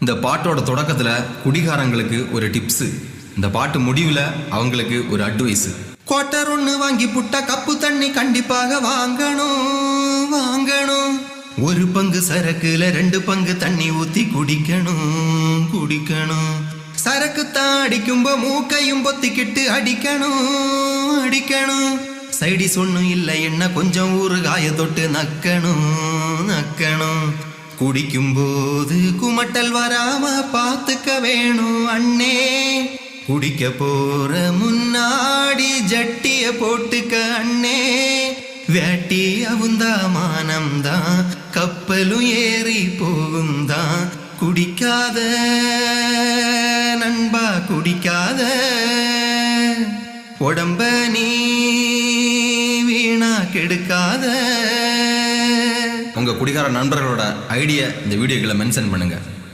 இந்த பாட்டோட தொடக்கத்தில் குடிகாரங்களுக்கு ஒரு டிப்ஸு இந்த பாட்டு முடிவில் அவங்களுக்கு ஒரு அட்வைஸு குவார்ட்டர் ஒன்று வாங்கி புட்டா கப்பு தண்ணி கண்டிப்பாக வாங்கணும் வாங்கணும். ஒரு பங்கு சரக்குல ரெண்டு பங்கு தண்ணி ஊத்தி குடிக்கணும் குடிக்கணும். சரக்கு தான் அடிக்கும்போ மூக்கையும் பொத்திக்கிட்டு அடிக்கணும் அடிக்கணும். சைடிஸ் ஒன்றும் இல்லை என்ன கொஞ்சம் ஊறுகாய தொட்டு நக்கணும் நக்கணும். குடிக்கும் போது குமட்டல் வராம பார்த்துக்க வேணும் அண்ணே. குடிக்க போற முன்னாடி ஜட்டிய போட்டுக்க அண்ணே. வேட்டி அவுந்தா மானம்தான் கப்பலும் ஏறி போகும்தான் குடிக்காத நண்பா குடிக்காத. உடம்ப நீ வீணா கெடுக்காத. உங்கள் குடிகார நண்பர்களோட ஐடியா இந்த வீடியோக்களை மென்ஷன் பண்ணுங்கள்